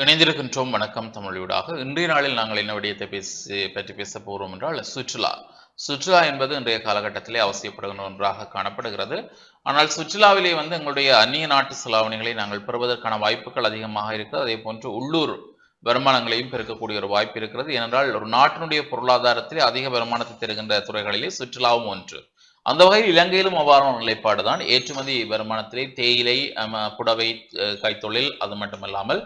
இணைந்திருக்கின்றோம். வணக்கம் தமிழூடாக. இன்றைய நாளில் நாங்கள் என்ன விடயத்தை பேசி பற்றி பேச போகிறோம் என்றால் சுற்றுலா. சுற்றுலா என்பது இன்றைய காலகட்டத்திலே அவசியப்படுகின்ற ஒன்றாக காணப்படுகிறது. ஆனால் சுற்றுலாவிலே வந்து எங்களுடைய அந்நிய நாட்டு செலாவணிகளை நாங்கள் பெறுவதற்கான வாய்ப்புகள் அதிகமாக இருக்கிறது அதே போன்று உள்ளூர் வருமானங்களையும் பெருக்கக்கூடிய ஒரு வாய்ப்பு இருக்கிறது. ஏனென்றால் ஒரு நாட்டினுடைய பொருளாதாரத்திலே அதிக வருமானத்தை தருகின்ற துறைகளிலே சுற்றுலாவும் ஒன்று. அந்த வகையில் இலங்கையிலும் அவ்வாறான நிலைப்பாடு தான் ஏற்றுமதி வருமானத்திலே தேயிலை புடவை கைத்தொழில் அது மட்டுமல்லாமல்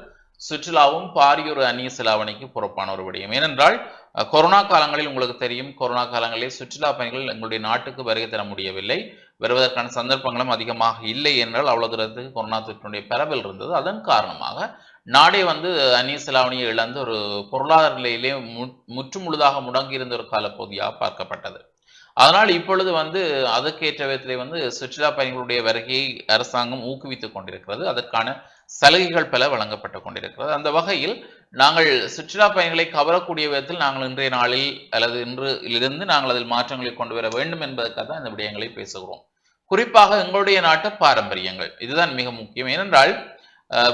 சுற்றுலாவும் பாரிய ஒரு அந்நிய செலாவணிக்கு பொறுப்பான ஒரு விடயம். ஏனென்றால் கொரோனா காலங்களில் உங்களுக்கு தெரியும் கொரோனா காலங்களில் சுற்றுலா பயணிகள் எங்களுடைய நாட்டுக்கு வருகை தர முடியவில்லை. வருவதற்கான சந்தர்ப்பங்களும் அதிகமாக இல்லை என்றால் அவ்வளவு தூரத்துக்கு கொரோனா தொற்றினுடைய பரவல் இருந்தது. அதன் காரணமாக நாடே வந்து அந்நிய செலாவணியை இழந்து ஒரு பொருளாதார நிலையிலே மு- முற்று முழுதாக முடங்கியிருந்த ஒரு காலப்பகுதியாக பார்க்கப்பட்டது. அதனால் இப்பொழுது வந்து அதற்கேற்ற விதத்திலே வந்து சுற்றுலா பயணிகளுடைய வருகையை அரசாங்கம் ஊக்குவித்துக் கொண்டிருக்கிறது. அதற்கான சலுகைகள் பல வழங்கப்பட்டு கொண்டிருக்கிறது. அந்த வகையில் நாங்கள் சுற்றுலா பயணிகளை கவரக்கூடிய விதத்தில் நாங்கள் இன்றைய நாளில் அல்லது இன்றிலிருந்து நாங்கள் அதில் மாற்றங்களை கொண்டு வர வேண்டும் என்பதற்காக தான் இந்த விடயங்களை பேசுகிறோம். குறிப்பாக எங்களுடைய நாட்டு பாரம்பரியங்கள். இதுதான் மிக முக்கியம். ஏனென்றால்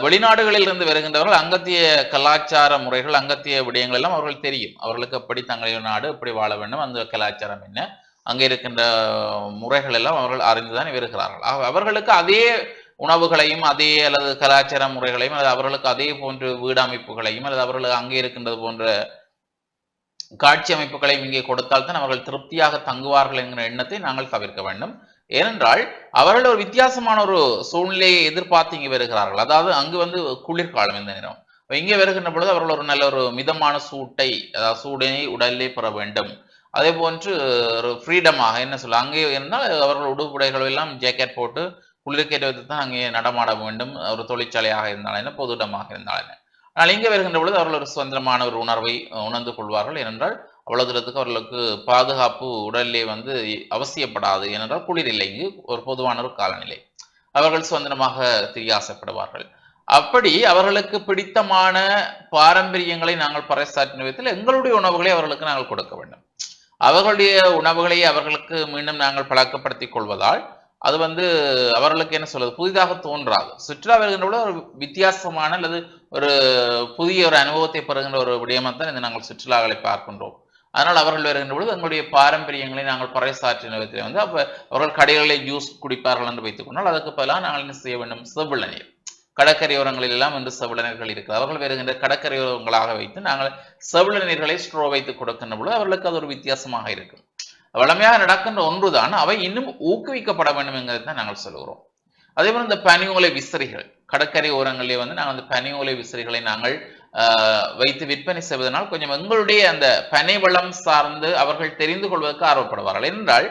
வெளிநாடுகளில் இருந்து வருகின்றவர்கள் அங்கத்திய கலாச்சார முறைகள் அங்கத்திய விடயங்கள் எல்லாம் அவர்கள் தெரியும். அவர்களுக்கு எப்படி தங்களுடைய நாடு எப்படி வாழ வேண்டும் அந்த கலாச்சாரம் என்ன அங்கே இருக்கின்ற முறைகள் எல்லாம் அவர்கள் அறிந்துதான் வருகிறார்கள் அவர்களுக்கு அதே உணவுகளையும் அதே அல்லது கலாச்சார முறைகளையும் அல்லது அவர்களுக்கு அதே போன்ற வீடு அமைப்புகளையும் அல்லது அவர்களுக்கு அங்கே இருக்கின்றது போன்ற காட்சி அமைப்புகளையும் இங்கே கொடுத்தால்தான் அவர்கள் திருப்தியாக தங்குவார்கள் என்கிற எண்ணத்தை நாங்கள் தவிர்க்க வேண்டும். ஏனென்றால் அவர்கள் ஒரு வித்தியாசமான ஒரு சூழ்நிலையை எதிர்பார்த்து இங்கே வருகிறார்கள். அதாவது அங்கு வந்து குளிர்காலம் இந்த நேரம். இங்கே வருகின்ற பொழுது அவர்கள் ஒரு நல்ல ஒரு மிதமான சூட்டை அதாவது சூடினை உடலிலே பெற வேண்டும். அதே போன்று ஒரு ஃப்ரீடமாக என்ன சொல்ல அங்கே இருந்தால் அவர்கள் உடுப்புடைகள் எல்லாம் ஜேக்கெட் போட்டு குளிர்கேற்ற விதத்தை தான் அங்கே நடமாட வேண்டும். ஒரு தொழிற்சாலையாக இருந்தாலும் என்ன பொது இடமாக இருந்தாலும் என்ன? ஆனால் இங்கே வருகின்ற பொழுது அவர்கள் ஒரு சுதந்திரமான ஒரு உணர்வை உணர்ந்து கொள்வார்கள். ஏனென்றால் அவ்வளவு தூரத்துக்கு அவர்களுக்கு பாதுகாப்பு உடலிலே வந்து அவசியப்படாது. ஏனென்றால் குளிர் இல்லை. இங்கு ஒரு பொதுவான ஒரு காலநிலை. அவர்கள் சுதந்திரமாக திரிய ஆசைப்படுவார்கள் அப்படி அவர்களுக்கு பிடித்தமான பாரம்பரியங்களை நாங்கள் பறைசாற்றின விதத்தில் எங்களுடைய உணவுகளை அவர்களுக்கு நாங்கள் கொடுக்க வேண்டும். அவர்களுடைய உணவுகளை அவர்களுக்கு மீண்டும் நாங்கள் பழக்கப்படுத்திக் கொள்வதால் அது வந்து அவர்களுக்கு என்ன சொல்றது? புதிதாக தோன்றாது. சுற்றுலா வருகின்ற பொழுது ஒரு வித்தியாசமான அல்லது ஒரு புதிய ஒரு அனுபவத்தை பெறுகின்ற ஒரு விடயமாக தான் இந்த நாங்கள் சுற்றுலாக்களை பார்க்கின்றோம். அதனால் அவர்கள் வருகின்ற பொழுது எங்களுடைய பாரம்பரியங்களை நாங்கள் பறைசாற்றின விதத்தில் வந்து அப்போ அவர்கள் கடைகளில் ஜூஸ் குடிப்பார்கள் என்று வைத்துக் கொண்டால் அதுக்கு பதிலாக நாங்கள் என்ன செய்ய வேண்டும்? செவிழ நீர் கடற்கரையோரங்களில் எல்லாம் வந்து செவிழ இருக்குது இருக்கிறது. அவர்கள் வருகின்ற கடற்கரையோரங்களாக வைத்து நாங்கள் செவிழ நீர்களை ஸ்ட்ரோ வைத்து கொடுக்கின்ற பொழுது அவர்களுக்கு அது ஒரு வித்தியாசமாக இருக்கும். வளமையாக நடக்கின்ற ஒன்றுதான் அவை இன்னும் ஊக்குவிக்கப்பட வேண்டும் என்கிறது தான் நாங்கள் சொல்கிறோம் அதே போல இந்த பனி ஓலை விசிறிகள் கடற்கரை ஓரங்களிலே வந்து நாங்கள் அந்த பனி ஓலை விசிறிகளை நாங்கள் வைத்து விற்பனை செய்வதனால் கொஞ்சம் எங்களுடைய அந்த பனை வளம் சார்ந்து அவர்கள் தெரிந்து கொள்வதற்கு ஆர்வப்படுவார்கள். என்றால்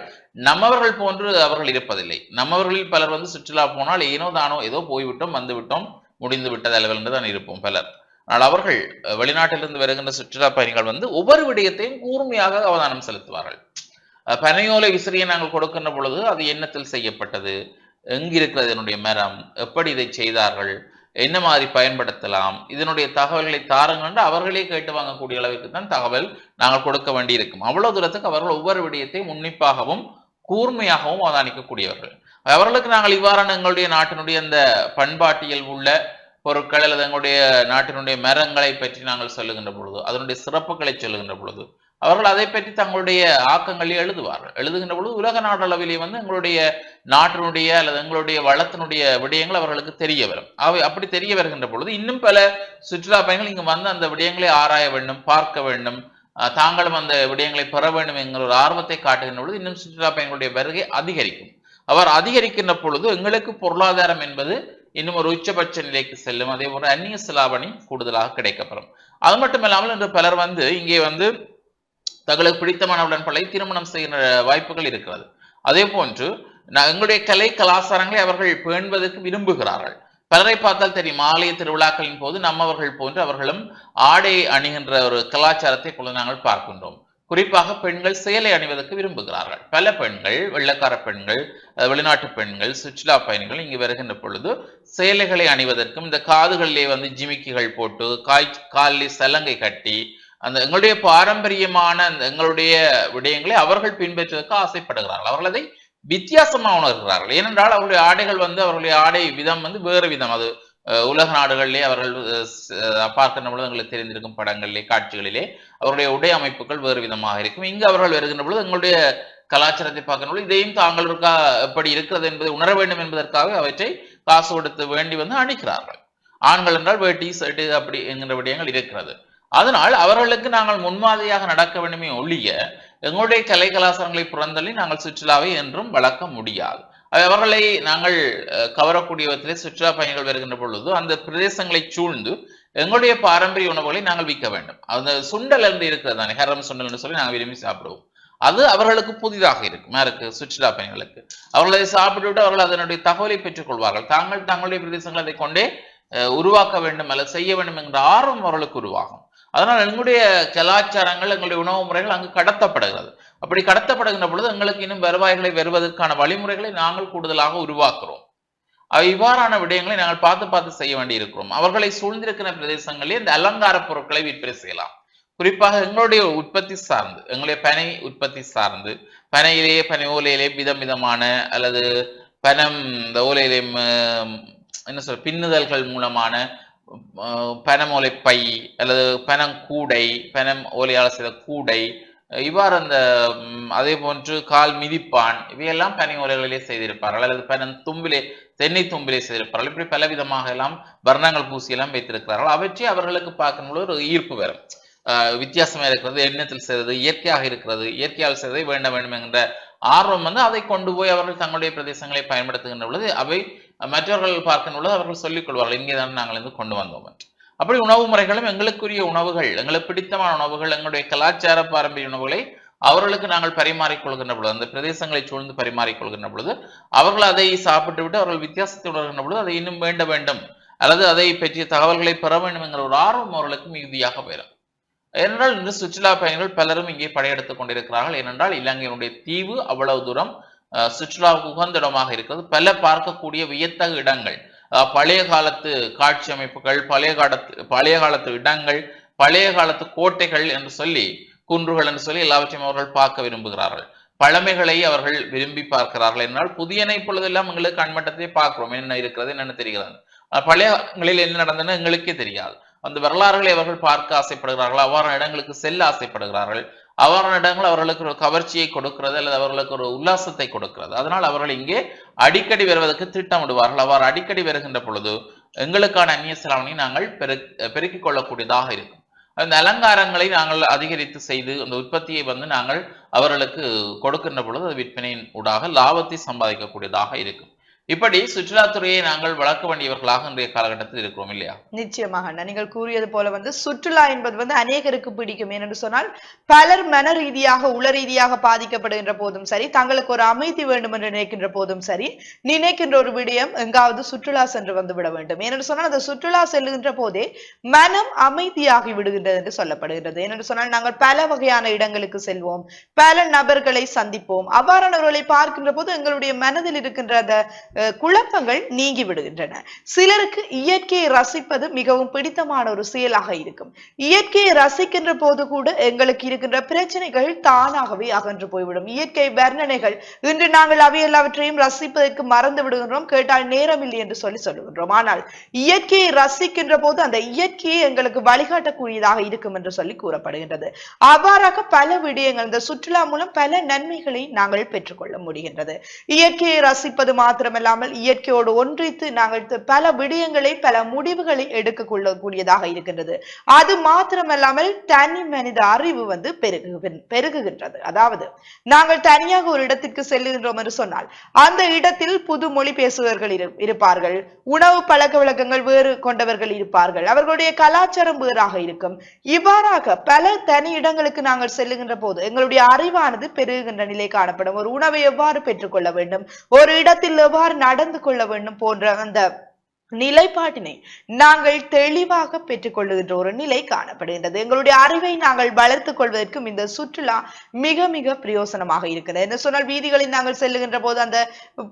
நம்மவர்கள் போன்று அவர்கள் இருப்பதில்லை. நம்மவர்களில் பலர் வந்து சுற்றுலா போனால் ஏனோ தானோ ஏதோ போய்விட்டோம் வந்துவிட்டோம் முடிந்து விட்டது அளவில் என்று தான் இருப்போம் பலர். ஆனால் அவர்கள் வெளிநாட்டிலிருந்து வருகின்ற சுற்றுலா பயணிகள் வந்து ஒவ்வொரு விடயத்தையும் கூர்மையாக அவதானம் செலுத்துவார்கள். பனையோலை விசிறியை நாங்கள் கொடுக்கின்ற பொழுது அது எண்ணத்தில் செய்யப்பட்டது? எங்கிருக்கிறது இதனுடைய மரம்? எப்படி இதை செய்தார்கள்? என்ன மாதிரி பயன்படுத்தலாம்? இதனுடைய தகவல்களை தாருங்கன்று என்று அவர்களே கேட்டு வாங்கக்கூடிய அளவிற்கு தான் தகவல் நாங்கள் கொடுக்க வேண்டியிருக்கும். அவ்வளவு தூரத்துக்கு அவர்கள் ஒவ்வொரு விடயத்தையும் உன்னிப்பாகவும் கூர்மையாகவும் அவதானிக்கக்கூடியவர்கள் அவர்களுக்கு நாங்கள் இவ்வாறான எங்களுடைய நாட்டினுடைய அந்த பண்பாட்டியல் உள்ள பொருட்கள் அல்லது எங்களுடைய நாட்டினுடைய மரங்களை பற்றி நாங்கள் சொல்லுகின்ற பொழுது அதனுடைய சிறப்புகளை சொல்லுகின்ற பொழுது அவர்கள் அதை பற்றி தங்களுடைய ஆக்கங்களில் எழுதுவார்கள். எழுதுகின்ற பொழுது உலக நாடளவிலே வந்து எங்களுடைய நாட்டினுடைய அல்லது எங்களுடைய வளத்தினுடைய விடயங்கள் அவர்களுக்கு தெரிய வரும். அவை அப்படி தெரிய வருகின்ற பொழுது இன்னும் பல சுற்றுலா பயணிகள் இங்கு வந்து அந்த விடயங்களை ஆராய வேண்டும் பார்க்க வேண்டும் தாங்களும் அந்த விடயங்களை பெற வேண்டும் என்கிற ஒரு ஆர்வத்தை காட்டுகின்ற பொழுது இன்னும் சுற்றுலா பயணிகளுடைய வருகை அதிகரிக்கும். அவர் அதிகரிக்கின்ற பொழுது எங்களுக்கு பொருளாதாரம் என்பது இன்னும் ஒரு உச்சபட்ச நிலைக்கு செல்லும். அதே போல அந்நிய செலாவணி கூடுதலாக கிடைக்கப்பெறும். அது மட்டும் இல்லாமல் இன்று பலர் வந்து இங்கே வந்து தங்களுக்கு பிடித்தமானவுடன் பழைய திருமணம் செய்கிற வாய்ப்புகள் இருக்கிறது. அதே போன்று எங்களுடைய கலை கலாச்சாரங்களை அவர்கள் பேணுவதற்கு விரும்புகிறார்கள். பலரை பார்த்தால் தெரியும் ஆலய திருவிழாக்களின் போது நம்மவர்கள் போன்று அவர்களும் ஆடை அணிகின்ற ஒரு கலாச்சாரத்தை கொண்டு நாங்கள் பார்க்கின்றோம். குறிப்பாக பெண்கள் சேலை அணிவதற்கு விரும்புகிறார்கள். பல பெண்கள் வெள்ளக்கார பெண்கள் வெளிநாட்டு பெண்கள் சுற்றுலா பயணிகள் இங்கு வருகின்ற பொழுது சேலைகளை அணிவதற்கும் இந்த காதுகளிலே வந்து ஜிமிக்கிகள் போட்டு காய் காலிலே சலங்கை கட்டி அந்த எங்களுடைய பாரம்பரியமான அந்த எங்களுடைய விடயங்களை அவர்கள் பின்பற்றுவதற்கு ஆசைப்படுகிறார்கள். அவர்கள் அதை வித்தியாசமாக உணர்கிறார்கள். ஏனென்றால் அவருடைய ஆடைகள் வந்து அவர்களுடைய ஆடை விதம் வந்து வேறு விதம். அது உலக நாடுகளிலே அவர்கள் பார்க்கின்ற பொழுது எங்களுக்கு தெரிந்திருக்கும் படங்களிலே காட்சிகளிலே அவருடைய உடை அமைப்புகள் வேறு விதமாக இருக்கும். இங்கு அவர்கள் வருகின்ற பொழுது எங்களுடைய கலாச்சாரத்தை பார்க்கின்ற பொழுது இதையும் தாங்களுக்கா எப்படி இருக்கிறது என்பதை உணர வேண்டும் என்பதற்காக அவற்றை காசு கொடுத்து வேண்டி வந்து அணிக்கிறார்கள். ஆண்கள் என்றால் வேட்டி சட்டு அப்படி என்கிற விடயங்கள் இருக்கிறது. அதனால் அவர்களுக்கு நாங்கள் முன்மாதிரியாக நடக்க வேண்டுமே ஒழிய எங்களுடைய கலை கலாச்சாரங்களை புறந்தள்ளி நாங்கள் சுற்றுலாவை என்றும் வளர்க்க முடியாது. அது அவர்களை நாங்கள் கவரக்கூடிய விதத்திலே சுற்றுலா பயணிகள் வருகின்ற பொழுது அந்த பிரதேசங்களை சூழ்ந்து எங்களுடைய பாரம்பரிய உணவுகளை நாங்கள் விற்க வேண்டும். அந்த சுண்டல் என்று இருக்கிறது தானே ஹரம் சுண்டல் என்று சொல்லி நாங்கள் விரும்பி சாப்பிடுவோம். அது அவர்களுக்கு புதிதாக இருக்கும். யாருக்கு? சுற்றுலா பயணிகளுக்கு. அவர்கள் அதை சாப்பிட்டுவிட்டு அவர்கள் அதனுடைய தகவலை பெற்றுக்கொள்வார்கள் தாங்கள் தங்களுடைய பிரதேசங்களை அதை கொண்டே உருவாக்க வேண்டும் அல்லது செய்ய வேண்டும் என்ற ஆர்வம் அவர்களுக்கு உருவாகும். அதனால் எங்களுடைய கலாச்சாரங்கள் எங்களுடைய உணவு முறைகள் அங்கு கடத்தப்படுகிறது. அப்படி கடத்தப்படுகின்ற பொழுது எங்களுக்கு இன்னும் வருவாய்களை வருவதற்கான வழிமுறைகளை நாங்கள் கூடுதலாக உருவாக்குறோம். இவ்வாறான விடயங்களை நாங்கள் பார்த்து பார்த்து செய்ய வேண்டியிருக்கிறோம். அவர்களை சூழ்ந்திருக்கிற பிரதேசங்களில் இந்த அலங்கார பொருட்களை விற்பனை செய்யலாம். குறிப்பாக எங்களுடைய உற்பத்தி சார்ந்து எங்களுடைய பனை உற்பத்தி சார்ந்து பனையிலேயே பனை ஓலையிலே விதம் விதமான அல்லது பனம் இந்த ஓலையிலே என்ன சொல் பின்னுதல்கள் மூலமான அஹ், பனமோலை பை அல்லது பனங்கூடை பனம் ஓலையால் செய்த கூடை இவ்வாறு அந்த அதே போன்று கால் மிதிப்பான் இவையெல்லாம் பனை ஓலைகளிலே செய்திருப்பார்கள். அல்லது பனம் தும்பிலே தென்னை தும்பிலே செய்திருப்பார்கள். இப்படி பலவிதமாக எல்லாம் வர்ணங்கள் பூசி எல்லாம் வைத்திருக்கிறார்கள். அவற்றை அவர்களுக்கு பார்க்கும்போது ஒரு ஈர்ப்பு வரும். வித்தியாசமாக வித்தியாசமா இருக்கிறது எண்ணத்தில் செய்வது இயற்கையாக இருக்கிறது இயற்கையால் செய்வதை வேண்ட வேண்டும் என்ற ஆர்வம் வந்து அதை கொண்டு போய் அவர்கள் தங்களுடைய பிரதேசங்களை பயன்படுத்துகின்ற பொழுது அவை மற்றவர்கள் பார்க்கின்ற பொழுது அவர்கள் சொல்லிக் கொள்வார்கள் இங்கே தான் நாங்கள் இருந்து கொண்டு வந்தோம் என்று. அப்படி உணவு முறைகளும் எங்களுக்குரிய உணவுகள் எங்களுக்கு பிடித்தமான உணவுகள் எங்களுடைய கலாச்சார பாரம்பரிய உணவுகளை அவர்களுக்கு நாங்கள் பரிமாறிக்கொள்கின்ற பொழுது அந்த பிரதேசங்களை சூழ்ந்து பரிமாறிக்கொள்கின்ற பொழுது அவர்கள் அதை சாப்பிட்டு விட்டு அவர்கள் வித்தியாசத்தை உணர்கின்ற பொழுது அதை இன்னும் வேண்ட வேண்டும் அல்லது அதை பற்றிய தகவல்களை பெற வேண்டும் என்கிற ஒரு ஆர்வம் அவர்களுக்கு மிகுதியாக பெறும். ஏனென்றால் இன்று சுற்றுலா பயணிகள் பலரும் இங்கே படையெடுத்துக் கொண்டிருக்கிறார்கள். ஏனென்றால் இலங்கையினுடைய தீவு அவ்வளவு தூரம் அஹ், சுற்றுலாவுக்கு உகந்த இடமாக இருக்கிறது. பல பார்க்கக்கூடிய வியத்தகு இடங்கள் பழைய காலத்து காட்சி அமைப்புகள் பழைய காலத்து பழைய காலத்து இடங்கள் பழைய காலத்து கோட்டைகள் என்று சொல்லி குன்றுகள் என்று சொல்லி எல்லாவற்றையும் அவர்கள் பார்க்க விரும்புகிறார்கள். பழமைகளை அவர்கள் விரும்பி பார்க்கிறார்கள். என்றால் புதியனை இப்பொழுதெல்லாம் எங்களுக்கு கண்மட்டத்தை பார்க்கிறோம். என்ன இருக்கிறது என்னென்ன தெரிகிறது. பழையங்களில் பழைய என்ன நடந்ததுன்னு எங்களுக்கே தெரியாது. அந்த வரலாறுகளை அவர்கள் பார்க்க ஆசைப்படுகிறார்கள். அவ்வாறான இடங்களுக்கு செல்ல ஆசைப்படுகிறார்கள். அவ்வாறான இடங்கள் அவர்களுக்கு ஒரு கவர்ச்சியை கொடுக்கிறது அல்லது அவர்களுக்கு ஒரு உல்லாசத்தை கொடுக்கிறது. அதனால் அவர்கள் இங்கே அடிக்கடி வருவதற்கு திட்டமிடுவார்கள். அவ்வாறு அடிக்கடி வருகின்ற பொழுது எங்களுக்கான அந்நிய செலாவணி நாங்கள் பெரு பெருக்கிக் கொள்ளக்கூடியதாக இருக்கும். அந்த அலங்காரங்களை நாங்கள் அதிகரித்து செய்து அந்த உற்பத்தியை வந்து நாங்கள் அவர்களுக்கு கொடுக்கின்ற பொழுது அது விற்பனையின் ஊடாக லாபத்தை சம்பாதிக்கக்கூடியதாக இருக்கும். இப்படி சுற்றுலாத்துறையை நாங்கள் வளர்க்க வேண்டியவர்களாக இன்றைய காலகட்டத்தில் இருக்கிறோம் இல்லையா? நிச்சயமாக நீங்கள் கூறியது போல வந்து சுற்றுலா என்பது வந்து அநேகருக்கு பிடிக்கும். ஏனென்று சொன்னால் பலர் மன ரீதியாக உள ரீதியாக பாதிக்கப்படுகின்ற போதும் சரி தங்களுக்கு ஒரு அமைதி வேண்டும் என்று நினைக்கின்ற போதும் சரி நினைக்கின்ற ஒரு விடயம் எங்காவது சுற்றுலா சென்று வந்து விட வேண்டும். ஏனென்று சொன்னால் அந்த சுற்றுலா செல்லுகின்ற போதே மனம் அமைதியாகி விடுகின்றது என்று சொல்லப்படுகின்றது. ஏனென்று சொன்னால் நாங்கள் பல வகையான இடங்களுக்கு செல்வோம் பல நபர்களை சந்திப்போம். அவ்வாறானவர்களை பார்க்கின்ற போது எங்களுடைய மனதில் இருக்கின்ற அந்த குழப்பங்கள் நீங்கி விடுகின்றன. சிலருக்கு இயற்கையை ரசிப்பது மிகவும் பிடித்தமான ஒரு செயலாக இருக்கும். இயற்கையை ரசிக்கின்ற போது கூட எங்களுக்கு இருக்கின்ற பிரச்சனைகள் தானாகவே அகன்று போய்விடும். இயற்கை வர்ணனைகள் இன்று நாங்கள் அவை எல்லாவற்றையும் ரசிப்பதற்கு மறந்து விடுகின்றோம் கேட்டால் நேரம் இல்லை என்று சொல்லி சொல்லுகின்றோம். ஆனால் இயற்கையை ரசிக்கின்ற போது அந்த இயற்கையை எங்களுக்கு வழிகாட்டக்கூடியதாக இருக்கும் என்று சொல்லி கூறப்படுகின்றது. அவ்வாறாக பல விடயங்கள் இந்த சுற்றுலா மூலம் பல நன்மைகளை நாங்கள் பெற்றுக்கொள்ள முடிகின்றது. இயற்கையை ரசிப்பது மாத்திரமல்ல இல்லாமல் இயற்கையோடு ஒன்றித்து நாங்கள் பல விடயங்களை பல முடிவுகளை எடுக்க கொள்ளக்கூடியதாக இருக்கின்றது. அது மாத்திரமல்லாமல் தனி மனித அறிவு வந்து பெருகு பெருகுகின்றது. அதாவது நாங்கள் தனியாக ஒரு இடத்திற்கு செல்லுகின்றோம் என்று சொன்னால் அந்த இடத்தில் புது மொழி பேசுபவர்கள் இருப்பார்கள் உணவு பழக்க வழக்கங்கள் வேறு கொண்டவர்கள் இருப்பார்கள் அவர்களுடைய கலாச்சாரம் வேறாக இருக்கும். இவ்வாறாக பல தனி இடங்களுக்கு நாங்கள் செல்லுகின்ற போது எங்களுடைய அறிவானது பெருகுகின்ற நிலை காணப்படும். ஒரு உணவை எவ்வாறு பெற்றுக்கொள்ள வேண்டும்? ஒரு இடத்தில் எவ்வாறு நடந்து கொள்ள வேண்டும் போன்ற அந்த நிலைப்பாட்டினை நாங்கள் தெளிவாக பெற்றுக்கொள்ளுகின்ற ஒரு நிலை காணப்படுகின்றது. எங்களுடைய அறிவை நாங்கள் வளர்த்துக் கொள்வதற்கும் இந்த சுற்றுலா மிக மிக பிரயோசனமாக இருக்கிறது. என்ன சொன்னால் வீதிகளில் நாங்கள் செல்லுகின்ற போது அந்த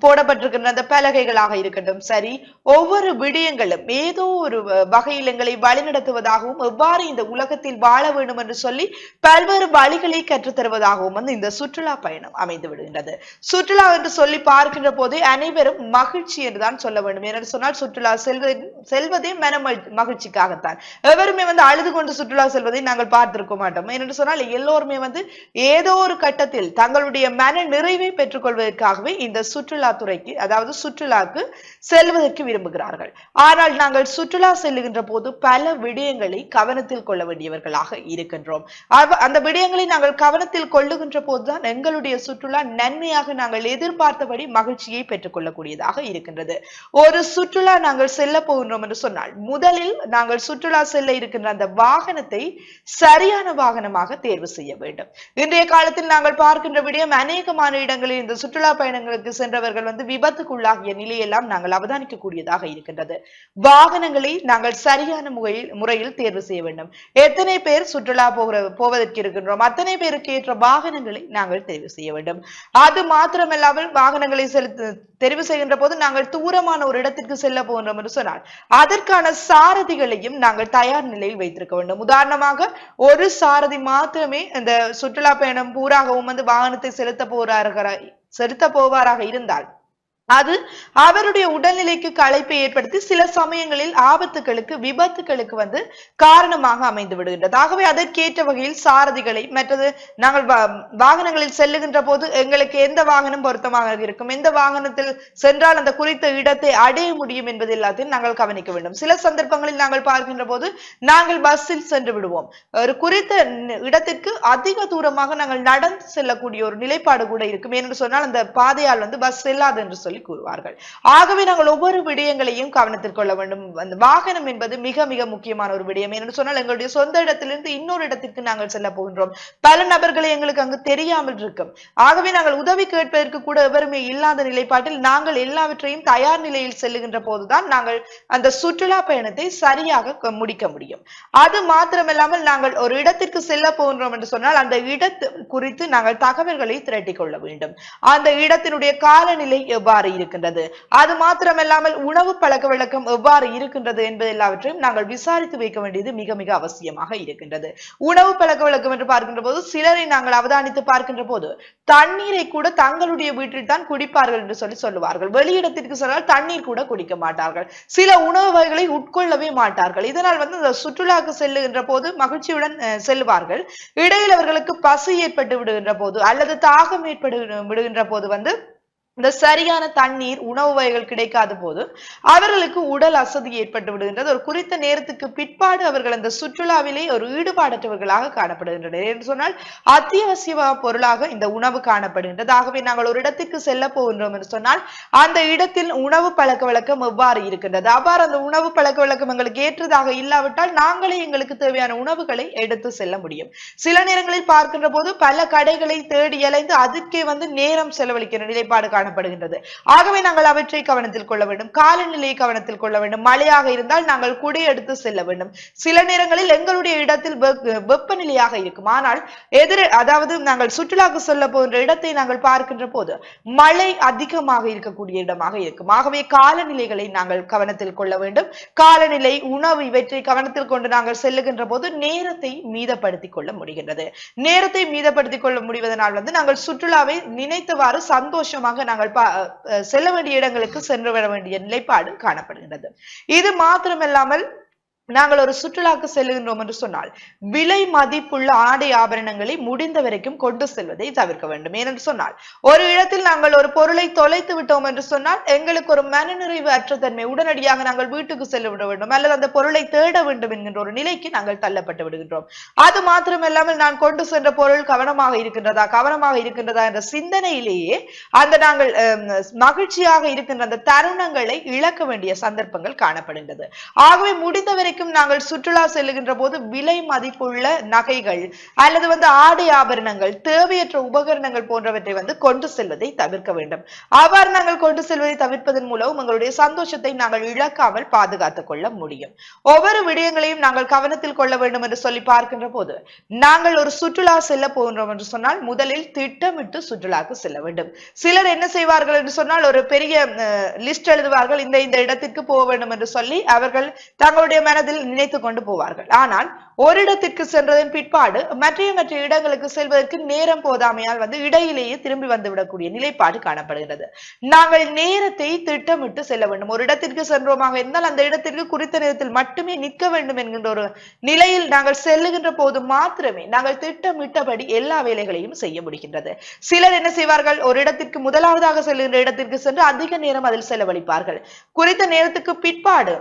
போடப்பட்டிருக்கின்ற அந்த பலகைகளாக இருக்கட்டும் சரி ஒவ்வொரு விடயங்களும் ஏதோ ஒரு வகையில் எங்களை வழிநடத்துவதாகவும் எவ்வாறு இந்த உலகத்தில் வாழ வேண்டும் என்று சொல்லி பல்வேறு வழிகளை கற்றுத்தருவதாகவும் வந்து இந்த சுற்றுலா பயணம் அமைந்து விடுகின்றது. சுற்றுலா என்று சொல்லி பார்க்கின்ற போது அனைவரும் மகிழ்ச்சி என்றுதான் சொல்ல வேண்டும். என்று சொன்னால் சுற்றுலா சுற்றுலா செல்வ செல்வதே மன மகிழ்ச்சிக்காகத்தான். எவருமே வந்து அழுது கொண்டு சுற்றுலா செல்வதை நாங்கள் பார்த்திருக்க மாட்டோம். என்று சொன்னால் எல்லோருமே வந்து ஏதோ ஒரு கட்டத்தில் தங்களுடைய மன நிறைவை பெற்றுக்கொள்வதற்காகவே இந்த சுற்றுலா துறைக்கு அதாவது சுற்றுலாக்கு செல்வதற்கு விரும்புகிறார்கள். ஆனால் நாங்கள் சுற்றுலா செல்லுகின்ற போது பல விடயங்களை கவனத்தில் கொள்ள வேண்டியவர்களாக இருக்கின்றோம். அந்த விடயங்களை நாங்கள் கவனத்தில் கொள்ளுகின்ற போதுதான் எங்களுடைய சுற்றுலா நன்மையாக நாங்கள் எதிர்பார்த்தபடி மகிழ்ச்சியை பெற்றுக்கொள்ளக்கூடியதாக இருக்கின்றது. ஒரு சுற்றுலா நாங்கள் நாங்கள் செல்ல போகின்றோம் என்று சொன்னால் முதலில் நாங்கள் சுற்றுலா செல்ல இருக்கின்ற அந்த வாகனத்தை சரியான வாகனமாக தேர்வு செய்ய வேண்டும். இன்றைய காலத்தில் நாங்கள் பார்க்கின்ற விடயம் அநேகமான இடங்களில் இந்த சுற்றுலா பயணங்களுக்கு சென்றவர்கள் வந்து விபத்துக்குள்ளாகிய நிலையெல்லாம் நாங்கள் அவதானிக்கக்கூடியதாக இருக்கின்றது. வாகனங்களை நாங்கள் சரியான முறையில் முறையில் தேர்வு செய்ய வேண்டும். எத்தனை பேர் சுற்றுலா போகிற போவதற்கு இருக்கின்றோம்? அத்தனை பேருக்கு ஏற்ற வாகனங்களை நாங்கள் தேர்வு செய்ய வேண்டும். அது மாத்திரமல்லாமல் வாகனங்களை செலுத்த தெரிவு செய்கின்ற போது நாங்கள் தூரமான ஒரு இடத்திற்கு செல்ல போகின்றோம் என்று சொன்னால் அதற்கான சாரதிகளையும் நாங்கள் தயார் நிலையில் வைத்திருக்க வேண்டும். உதாரணமாக ஒரு சாரதி மாத்திரமே இந்த சுற்றுலா பயணம் பூராகவும் வந்து வாகனத்தை செலுத்த போறார்கள் செலுத்த போவாராக இருந்தால் அது அவருடைய உடல்நிலைக்கு களைப்பை ஏற்படுத்தி சில சமயங்களில் ஆபத்துகளுக்கு விபத்துகளுக்கு வந்து காரணமாக அமைந்து விடுகின்றது. ஆகவே அதற்கேற்ற வகையில் சாரதிகளை மற்றது நாங்கள் வாகனங்களில் செல்லுகின்ற போது எங்களுக்கு எந்த வாகனம் பொருத்தமாக இருக்கும்? எந்த வாகனத்தில் சென்றால் அந்த குறித்த இடத்தை அடைய முடியும் என்பது எல்லாத்தையும் நாங்கள் கவனிக்க வேண்டும். சில சந்தர்ப்பங்களில் நாங்கள் பார்க்கின்ற போது நாங்கள் பஸ்ஸில் சென்று விடுவோம். ஒரு குறித்த இடத்திற்கு அதிக தூரமாக நாங்கள் நடந்து செல்லக்கூடிய ஒரு நிலைப்பாடு கூட இருக்கும். ஏனென்று சொன்னால் அந்த பாதையால் வந்து பஸ் செல்லாது என்று சொல்லி கூறுவார்கள். ஆகவே நாங்கள் ஒவ்வொரு விடயங்களையும் கவனத்தில் கொள்ள வேண்டும். அந்த வாகனம் என்பது மிக மிக முக்கியமான ஒரு விடயம். ஏனென்று சொன்னால் எங்களுடைய சொந்த இடத்திலிருந்து இன்னொரு இடத்திற்கு நாங்கள் செல்ல போகின்றோம். பல நபர்களை எங்களுக்கு அங்கு தெரியாமல் இருக்கும். ஆகவே நாங்கள் உதவி கேட்பதற்கு கூட எவருமே இல்லாத நிலைப்பாட்டில் நாங்கள் எல்லாவற்றையும் தயார் நிலையில் செல்லுகின்ற போதுதான் நாங்கள் அந்த சுற்றுலா பயணத்தை சரியாக முடிக்க முடியும். அது மாத்திரமில்லாமல் நாங்கள் ஒரு இடத்திற்கு செல்ல போகின்றோம் என்று சொன்னால் அந்த இடத்து குறித்து நாங்கள் தகவல்களை திரட்டிக் கொள்ள வேண்டும். அந்த இடத்தினுடைய காலநிலை எவ்வாறு எவ்வாறு இருக்கின்றது. அது மாத்திரமல்லாமல் உணவு பழக்க வழக்கம் எவ்வாறு இருக்கின்றது என்பது எல்லாவற்றையும் நாங்கள் விசாரித்து வைக்க வேண்டியது மிக மிக அவசியமாக இருக்கின்றது. உணவு பழக்க வழக்கம் என்று பார்க்கின்ற போது சிலரை நாங்கள் அவதானித்து பார்க்கின்ற போது தண்ணீரை கூட தங்களுடைய வீட்டில் தான் குடிப்பார்கள் என்று சொல்லி சொல்லுவார்கள். வெளியிடத்திற்கு சொன்னால் தண்ணீர் கூட குடிக்க மாட்டார்கள். சில உணவு வகைகளை உட்கொள்ளவே மாட்டார்கள். இதனால் வந்து இந்த சுற்றுலாக்கு செல்லுகின்ற போது மகிழ்ச்சியுடன் செல்வார்கள் இடையில் அவர்களுக்கு பசி ஏற்பட்டு விடுகின்ற போது அல்லது தாகம் ஏற்படு விடுகின்ற போது வந்து இந்த சரியான தண்ணீர் உணவு வகைகள் கிடைக்காத போது அவர்களுக்கு உடல் அசதி ஏற்பட்டு விடுகின்றது. ஒரு குறித்த நேரத்துக்கு பிற்பாடு அவர்கள் அந்த சுற்றுலாவிலே ஒரு ஈடுபாடற்றவர்களாக காணப்படுகின்றனர். என்று சொன்னால் அத்தியாவசிய பொருளாக இந்த உணவு காணப்படுகின்றது. ஆகவே நாங்கள் ஒரு இடத்துக்கு செல்ல போகின்றோம் என்று சொன்னால் அந்த இடத்தில் உணவு பழக்க வழக்கம் எவ்வாறு இருக்கின்றது? அவ்வாறு அந்த உணவு பழக்க வழக்கம் எங்களுக்கு ஏற்றதாக இல்லாவிட்டால் நாங்களே எங்களுக்கு தேவையான உணவுகளை எடுத்து செல்ல முடியும். சில நேரங்களில் பார்க்கின்ற போது பல கடைகளை தேடி அலைந்து அதற்கே வந்து நேரம் செலவழிக்கிற நிலைப்பாடு காணப்படுகின்றது. ஆகவே நாங்கள் அவற்றை கவனத்தில் கொள்ள வேண்டும். காலநிலையை கவனத்தில் கொள்ள வேண்டும். மழையாக இருந்தால் நாங்கள் குடி எடுத்து செல்ல வேண்டும். சில நேரங்களில் எங்களுடைய இடத்தில் வெப்பநிலையாக இருக்கும். ஆனால் எதிர அதாவது நாங்கள் சுற்றுலாக்கு செல்ல போகின்ற இடத்தை நாங்கள் பார்க்கின்ற போது மழை அதிகமாக இருக்கக்கூடிய இடமாக இருக்கும். ஆகவே காலநிலைகளை நாங்கள் கவனத்தில் கொள்ள வேண்டும். காலநிலை உணவு இவற்றை கவனத்தில் கொண்டு நாங்கள் செல்லுகின்ற போது நேரத்தை மீதப்படுத்திக் கொள்ள முடிகின்றது. நேரத்தை மீதப்படுத்திக் கொள்ள முடிவதனால் வந்து நாங்கள் சுற்றுலாவை நினைத்தவாறு சந்தோஷமாக நாங்கள் நாங்கள் செல்ல வேண்டிய இடங்களுக்கு சென்று வர வேண்டிய நிலைப்பாடு காணப்படுகின்றது. இது மாத்திரமல்லாமல் நாங்கள் ஒரு சுற்றுலாக்கு செல்கின்றோம் என்று சொன்னால் விலை மதிப்புள்ள ஆடை ஆபரணங்களை முடிந்த வரைக்கும் கொண்டு செல்வதை தவிர்க்க வேண்டும். ஏனென்று சொன்னால் ஒரு இடத்தில் நாங்கள் ஒரு பொருளை தொலைத்து விட்டோம் என்று சொன்னால் எங்களுக்கு ஒரு மனநிறைவு அற்ற தன்மை உடனடியாக நாங்கள் வீட்டுக்கு செல்ல விட வேண்டும். அல்லது அந்த பொருளை தேட வேண்டும் என்கின்ற ஒரு நிலைக்கு நாங்கள் தள்ளப்பட்டு விடுகின்றோம். அது மாத்திரமல்லாமல் நான் கொண்டு சென்ற பொருள் கவனமாக இருக்கின்றதா கவனமாக இருக்கின்றதா என்ற சிந்தனையிலேயே அந்த நாங்கள் மகிழ்ச்சியாக இருக்கின்ற அந்த தருணங்களை இழக்க வேண்டிய சந்தர்ப்பங்கள் காணப்படுகின்றது. ஆகவே முடிந்த வரைக்கும் நாங்கள் சுற்றுலா செல்லுகின்ற போது விலை மதிப்புள்ள நகைகள் அல்லது வந்து ஆடை ஆபரணங்கள் தேவையற்ற உபகரணங்கள் போன்றவற்றை வந்து கொண்டு செல்வதை தவிர்க்க வேண்டும். ஆபரணங்கள் கொண்டு செல்வதை தவிர்ப்பதன் மூலம் உங்களுடைய சந்தோஷத்தை நாங்கள் இழக்காமல் பாதுகாத்துக் கொள்ள முடியும். ஒவ்வொரு விடயங்களையும் நாங்கள் கவனத்தில் கொள்ள வேண்டும் என்று சொல்லி பார்க்கின்ற போது நாங்கள் ஒரு சுற்றுலா செல்ல போகின்றோம் என்று சொன்னால் முதலில் திட்டமிட்டு சுற்றுலாக்கு செல்ல வேண்டும். சிலர் என்ன செய்வார்கள் என்று சொன்னால் ஒரு பெரிய லிஸ்ட் எழுதுவார்கள் இந்த இந்த இடத்திற்கு போக வேண்டும் என்று சொல்லி அவர்கள் தங்களுடைய மனதில் மனதில் நினைத்து கொண்டு போவார்கள். ஆனால் ஒரு இடத்திற்கு சென்றதன் பிற்பாடு மற்ற மற்ற இடங்களுக்கு செல்வதற்கு நேரம் போதாமையால் வந்து இடையிலேயே திரும்பி வந்துவிடக்கூடிய நிலைப்பாடு காணப்படுகிறது நாங்கள் நேரத்தை திட்டமிட்டு செல்ல வேண்டும். ஒரு இடத்திற்கு சென்றோமாக இருந்தால் அந்த இடத்திற்கு குறித்த நேரத்தில் மட்டுமே நிற்க வேண்டும் என்கின்ற ஒரு நிலையில் நாங்கள் செல்லுகின்ற போது மாத்திரமே நாங்கள் திட்டமிட்டபடி எல்லா வேலைகளையும் செய்ய முடிகின்றது. சிலர் என்ன செய்வார்கள்? ஒரு இடத்திற்கு முதலாவதாக செல்லுகின்ற இடத்திற்கு சென்று அதிக நேரம் அதில் செலவழிப்பார்கள். குறித்த நேரத்துக்கு பிற்பாடு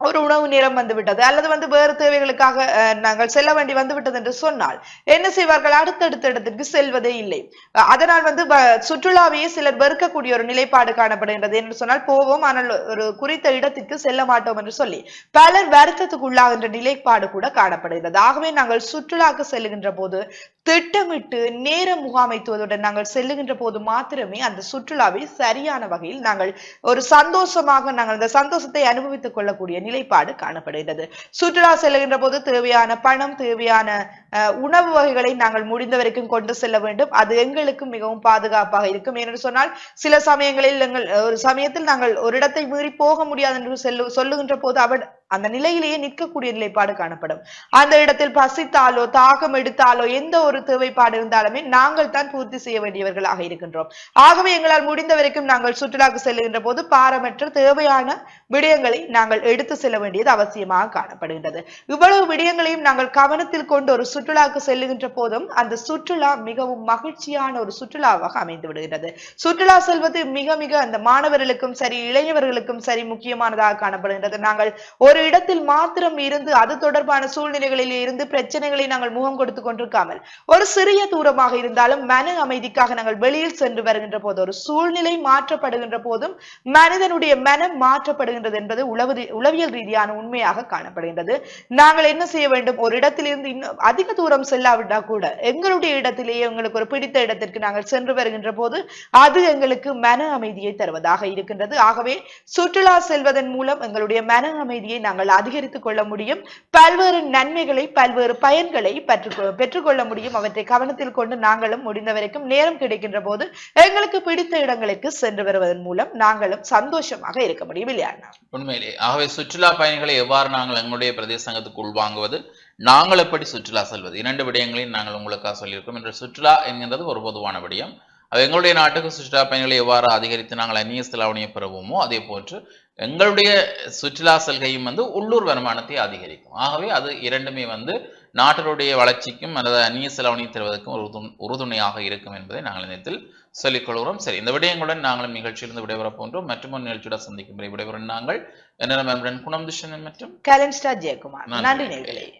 ஒரு உணவு நேரம் வந்துவிட்டது அல்லது வந்து வேறு தேவைகளுக்காக நாங்கள் செல்ல வேண்டி வந்துவிட்டது என்று சொன்னால் என்ன செய்வார்கள்? அடுத்தடுத்த இடத்திற்கு செல்வதே இல்லை. அஹ், அதனால் வந்து சுற்றுலாவையே சிலர் வெறுக்கக்கூடிய ஒரு நிலைப்பாடு காணப்படுகின்றது என்று சொன்னால் போவோம். ஆனால் ஒரு குறித்த இடத்திற்கு செல்ல மாட்டோம் என்று சொல்லி பலர் வருத்தத்துக்கு உள்ளாகின்ற நிலைப்பாடு கூட காணப்படுகிறது ஆகவே நாங்கள் சுற்றுலாக்கு செல்லுகின்ற போது திட்டமிட்டு நேர முகாமைத்துவதுடன் நாங்கள் செல்லுகின்ற போது மாத்திரமே அந்த சுற்றுலாவை சரியான வகையில் நாங்கள் ஒரு சந்தோஷமாக நாங்கள் அந்த சந்தோஷத்தை அனுபவித்துக் கொள்ளக்கூடிய நிலைப்பாடு காணப்படுகிறது சுற்றுலா செல்லுகின்ற போது தேவையான பணம் தேவையான அஹ், உணவு வகைகளை நாங்கள் முடிந்த வரைக்கும் கொண்டு செல்ல வேண்டும். அது எங்களுக்கு மிகவும் பாதுகாப்பாக இருக்கும். ஏனென்று சொன்னால் சில சமயங்களில் எங்கள் ஒரு சமயத்தில் நாங்கள் ஒரு இடத்தை மீறி போக முடியாது என்று செல்லு சொல்லுகின்ற போது அவர் அந்த நிலையிலேயே நிற்கக்கூடிய நிலைப்பாடு காணப்படும். அந்த இடத்தில் பசித்தாலோ தாகம் எடுத்தாலோ எந்த ஒரு தேவைப்பாடு இருந்தாலுமே நாங்கள் தான் பூர்த்தி செய்ய வேண்டியவர்களாக இருக்கின்றோம். ஆகவே எங்களால் முடிந்த வரைக்கும் நாங்கள் சுற்றுலாக்கு செல்லுகின்ற போது பாரமற்ற தேவையான விடயங்களை நாங்கள் எடுத்து செல்ல வேண்டியது அவசியமாக காணப்படுகின்றது. இவ்வளவு விடயங்களையும் நாங்கள் கவனத்தில் கொண்டு ஒரு சுற்றுலாக்கு செல்லுகின்ற போதும் அந்த சுற்றுலா மிகவும் மகிழ்ச்சியான ஒரு சுற்றுலாவாக அமைந்து விடுகிறது சுற்றுலா செல்வது மிக மிக அந்த மாணவர்களுக்கும் சரி இளைஞர்களுக்கும் சரி முக்கியமானதாக காணப்படுகின்றது. நாங்கள் ஒரு ஒரு இடத்தில் மாத்திரம் இருந்து அது தொடர்பான சூழ்நிலைகளில் இருந்து பிரச்சனைகளை நாங்கள் முகம் கொடுத்து கொண்டிருக்காமல் ஒரு சிறிய தூரமாக இருந்தாலும் மன அமைதிக்காக நாங்கள் வெளியில் சென்று வருகின்ற போது ஒரு சூழ்நிலை மாற்றப்படுகின்ற போதும் மனிதனுடைய மனம் மாற்றப்படுகின்றது என்பது உளவு உளவியல் ரீதியான உண்மையாக காணப்படுகின்றது. நாங்கள் என்ன செய்ய வேண்டும்? ஒரு இடத்திலிருந்து இன்னும் அதிக தூரம் செல்லாவிட்டா கூட எங்களுடைய இடத்திலேயே எங்களுக்கு ஒரு பிடித்த இடத்திற்கு நாங்கள் சென்று வருகின்ற போது அது எங்களுக்கு மன அமைதியை தருவதாக இருக்கின்றது. ஆகவே சுற்றுலா செல்வதன் மூலம் எங்களுடைய மன அமைதியை நாங்கள் அதிகரித்துக் கொள்ள முடியும். பல்வேறு நன்மைகளை பல்வேறு பயன்களை பெற்று பெற்றுக்கொள்ள முடியும். அவற்றை கவனத்தில் கொண்டு நாங்களும் முடிந்த வரைக்கும் நேரம் கிடைக்கின்ற போது எங்களுக்கு பிடித்த இடங்களுக்கு சென்று வருவதன் மூலம் நாங்களும் சந்தோஷமாக இருக்க முடியும் இல்லையா உண்மையிலே. ஆகவே சுற்றுலா பயணிகளை எவ்வாறு நாங்கள் எங்களுடைய பிரதேசங்கத்துக்கு உள்வாங்குவது நாங்கள் எப்படி சுற்றுலா செல்வது? இரண்டு விடயங்களையும் நாங்கள் உங்களுக்காக சொல்லியிருக்கோம் என்று சுற்றுலா என்கின்றது ஒரு பொதுவான விடயம். எங்களுடைய நாட்டுக்கு சுற்றுலா பயணிகளை எவ்வாறு அதிகரித்து நாங்கள் அந்நிய செலாவணியை பெறுவோமோ அதே போன்று எங்களுடைய சுற்றுலா செல்கையும் வந்து உள்ளூர் வருமானத்தை அதிகரிக்கும். ஆகவே அது இரண்டுமே வந்து நாட்டினுடைய வளர்ச்சிக்கும் அல்லது அந்நிய செலாவணியை தருவதற்கும் ஒரு உறுதுணை- உறுதுணையாக இருக்கும் என்பதை நாங்கள் இந்த சொல்லிக் கொள்கிறோம். சரி இந்த விடயங்களுடன் நாங்களும் நிகழ்ச்சியிலிருந்து விடைபெறப் போன்றோம் மற்றும் ஒரு நிகழ்ச்சியுடன் சந்திக்கும் வரை விடைபெறும் நாங்கள். என்ன மெம்பரன் குணம் துஷன் மற்றும் கலன்ஸ்டா ஜெயக்குமார். நன்றி.